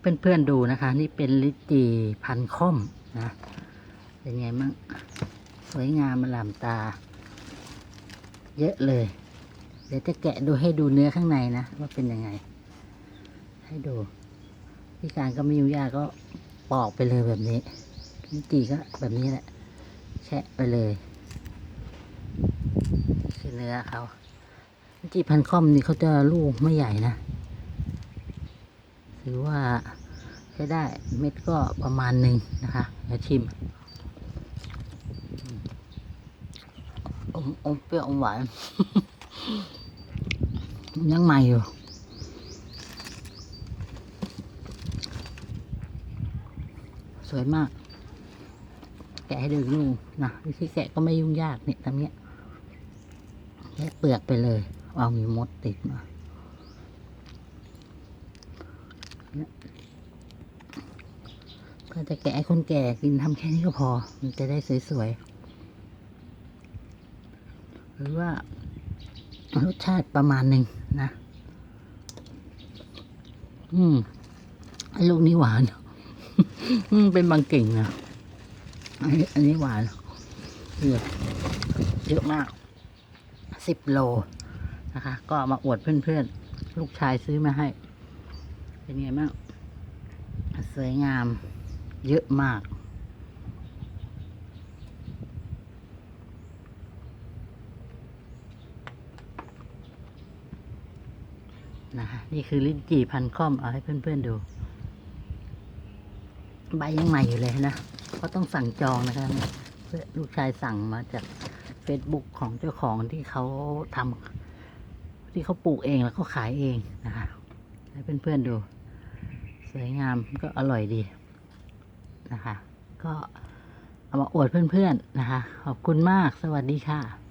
เพื่อนๆดูนะคะ นี่เป็นลิจีพันค่อมนะ เป็นไงมั่งสวยงามมาลามตา เยอะเลย เดี๋ยวจะแกะดูให้ดูเนื้อข้างในนะ ว่าเป็นยังไง ให้ดูพี่การก็ไม่ยุ่งยากก็ปอกไปเลยแบบนี้ลิจีก็แบบนี้แหละ แชะไปเลย คือเนื้อเขาลิจีพันค่อมนี่เขาจะลูกไม่ใหญ่นะ ถือว่าใช้ได้เม็ดก็ประมาณหนึ่งนะคะเดี๋ยวชิมอมอมเปรี้ยวอมหวานยังใหม่อยู่สวยมาก แกะให้ดูนุ่งนะวิธีแกะก็ไม่ยุ่งยากเนี่ยทำเนี้ยแกะเปลือกไปเลยเอามีมดติดมา ก็จะแกะคนแก่กินทำแค่นี้ก็พอ มันจะได้สวยๆ หรือว่ารสชาติประมาณหนึ่งนะ อืมไอ้ลูกนี้หวาน อืมเป็นบางกิ่งนะอันนี้อันนี้หวานเยอะเยอะมากสิบโลนะคะ ก็มาอวดเพื่อนๆ ลูกชายซื้อมาให้ เป็นไงบ้างสวยงาม เยอะมากนะคะนี่คือลิ้นจี่พันค่อม เอาให้เพื่อนๆดู ใบยังใหม่อยู่เลยนะก็ต้องสั่งจองนะคะเพื่อลูกชายสั่งมาจากเฟซบุ๊กของเจ้าของที่เขาทำที่เขาปลูกเองแล้วก็ขายเองนะคะให้เพื่อนๆดู วยงามก็อร่อยดีนะคะ ก็เอามาอวดเพื่อนๆนะคะ ขอบคุณมากสวัสดีค่ะ